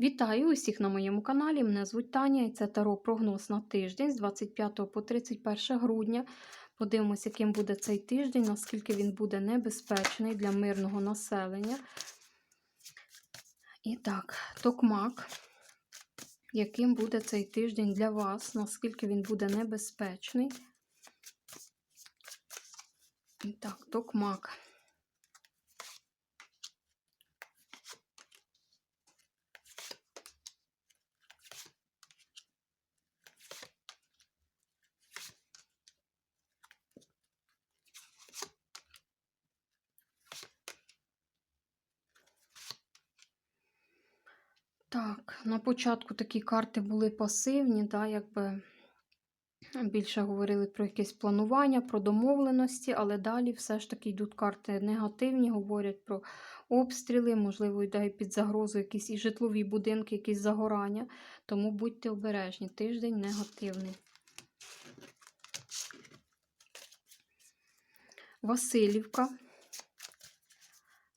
Вітаю усіх на моєму каналі. Мене звуть Таня і це Таро прогноз на тиждень з 25 по 31 грудня. Подивимось, яким буде цей тиждень, наскільки він буде небезпечний для мирного населення. І так, токмак. Яким буде цей тиждень для вас, наскільки він буде небезпечний. І так, токмак. Так, на початку такі карти були пасивні, да, якби більше говорили про якесь планування, про домовленості, але далі все ж таки йдуть карти негативні, говорять про обстріли, можливо, йде під загрозу якісь і житлові будинки, якісь загорання. Тому будьте обережні, тиждень негативний. Васильівка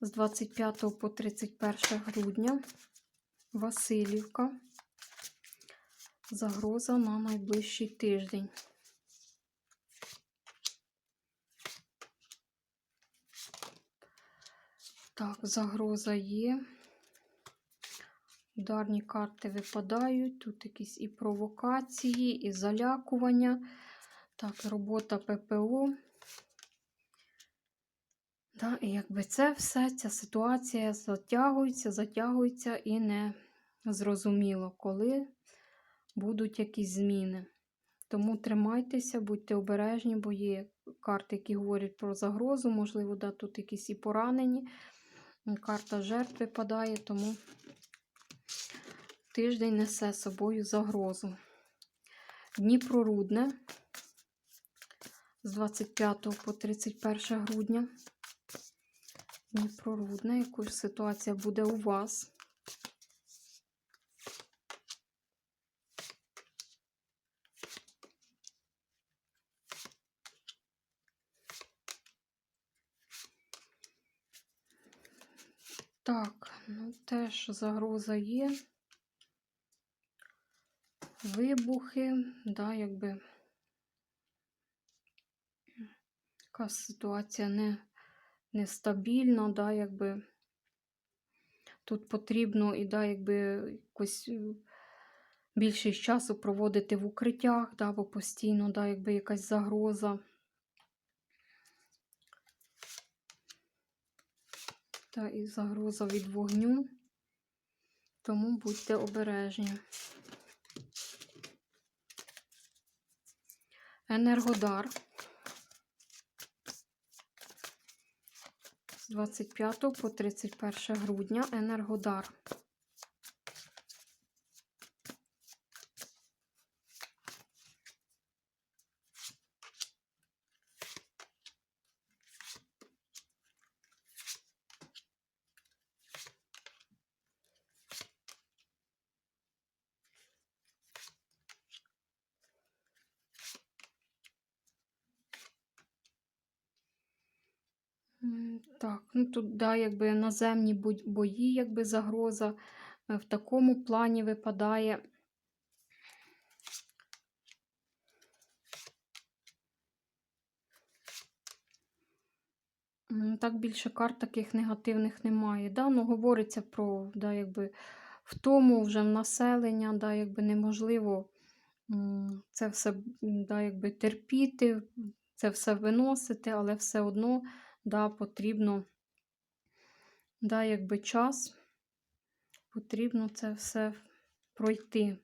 з 25 по 31 грудня. Васильівка. Загроза на найближчий тиждень. Так, загроза є. Ударні карти випадають. Тут якісь і провокації, і залякування. Так, робота ППО. Да, і якби це все, ця ситуація затягується, затягується і не зрозуміло, коли будуть якісь зміни. Тому тримайтеся, будьте обережні, бо є карти, які говорять про загрозу, можливо, да, тут якісь і поранені. Карта жертв випадає, тому тиждень несе собою загрозу. Дніпро Рудне з 25 по 31 грудня. Дніпро Рудне, якась ситуація буде у вас. Так, ну теж загроза є. Вибухи, да, якби якась ситуація не, нестабільна, да, якби тут потрібно і да, якби якось е, більшість часу проводити в укриттях, да, бо постійно да, якби якась загроза. Та і загроза від вогню, тому будьте обережні. Енергодар з 25 по 31 грудня Енергодар. Так, ну тут, да, якби наземні бої, якби загроза е, в такому плані випадає. Так більше карт таких негативних немає. Да? Ну, говориться про да, якби, втому вже в населення, да, якби неможливо це все да, якби, терпіти, це все виносити, але все одно да, потрібно да, якби час, потрібно це все пройти.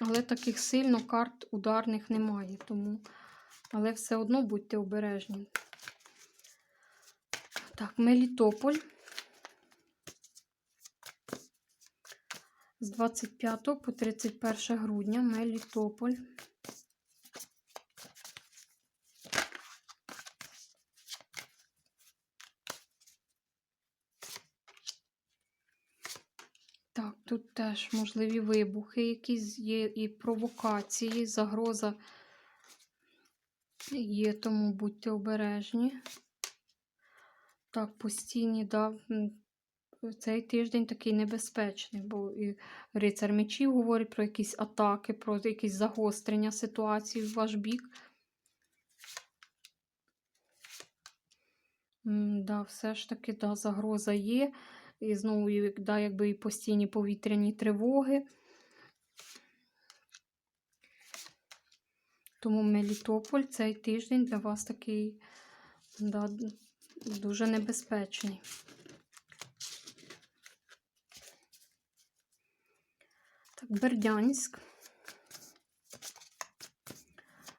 Але таких сильно карт ударних немає, тому, але все одно будьте обережні. Так, Мелітополь. З 25 по 31 грудня Мелітополь. Так, тут теж можливі вибухи, якісь є і провокації, загроза є, тому будьте обережні. Так, постійні, да. Цей тиждень такий небезпечний, бо і рицар мечів говорить про якісь атаки, про якісь загострення ситуації в ваш бік. Да, все ж таки, да, загроза є. І знову, да, якби і постійні повітряні тривоги. Тому Мелітополь цей тиждень для вас такий да, дуже небезпечний. Так, Бердянськ.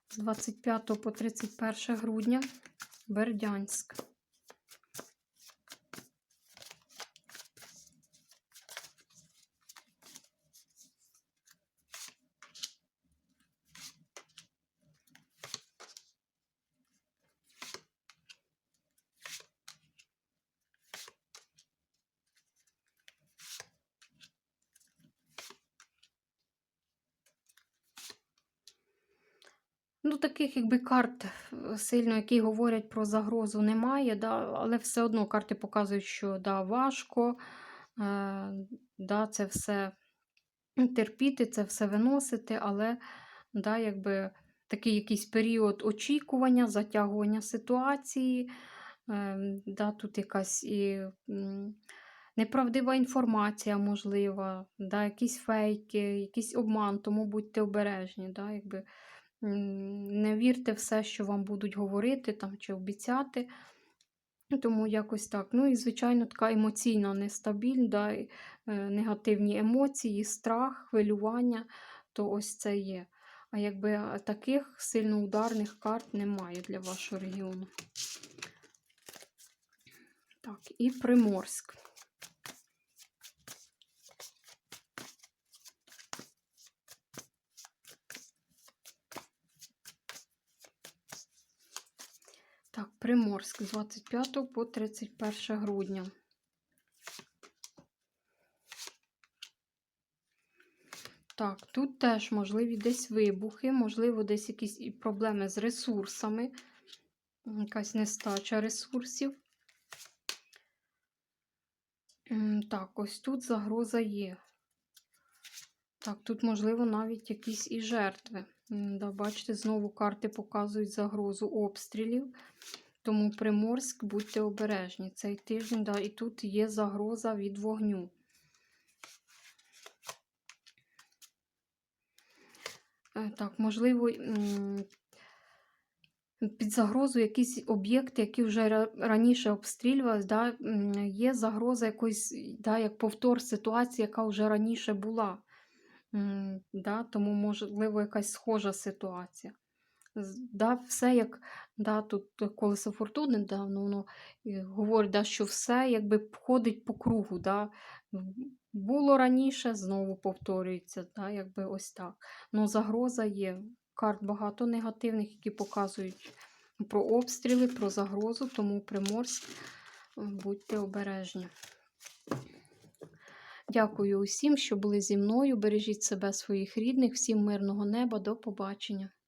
З 25 по 31 грудня. Бердянськ. Ну, таких якби карт е, сильно, які говорять про загрозу, немає, да, але все одно карти показують, що да, важко, е, да, це все терпіти, це все виносити, але да, якби такий якийсь період очікування, затягування ситуації, е, да, тут якась і неправдива інформація можлива, да, якісь фейки, якийсь обман, тому будьте обережні. Да, якби, не вірте все, що вам будуть говорити там, чи обіцяти. Тому якось так. Ну і, звичайно, така емоційна нестабільність, да, е, негативні емоції, страх, хвилювання, то ось це є. А якби таких сильно ударних карт немає для вашого регіону. Так, і Приморськ. Так, Приморськ з 25 по 31 грудня. Так, тут теж можливі десь вибухи, можливо, десь якісь проблеми з ресурсами, якась нестача ресурсів. Так, ось тут загроза є. Так, тут, можливо, навіть якісь і жертви. Да, бачите, знову карти показують загрозу обстрілів. Тому Приморськ, будьте обережні. Цей тиждень, да, і тут є загроза від вогню. Е, Так, можливо, під загрозу якісь об'єкти, які вже раніше обстрілювалися, да, є загроза якоїсь, да, як повтор ситуації, яка вже раніше була. Да, тому, можливо, якась схожа ситуація. Да, все як да, тут колесо фортуни давно воно і говорить, да, що все якби ходить по кругу. Да. Було раніше, знову повторюється, да, якби ось так. Ну, загроза є. Карт багато негативних, які показують про обстріли, про загрозу, тому приморськ, будьте обережні. Дякую усім, що були зі мною. Бережіть себе, своїх рідних, всім мирного неба, до побачення.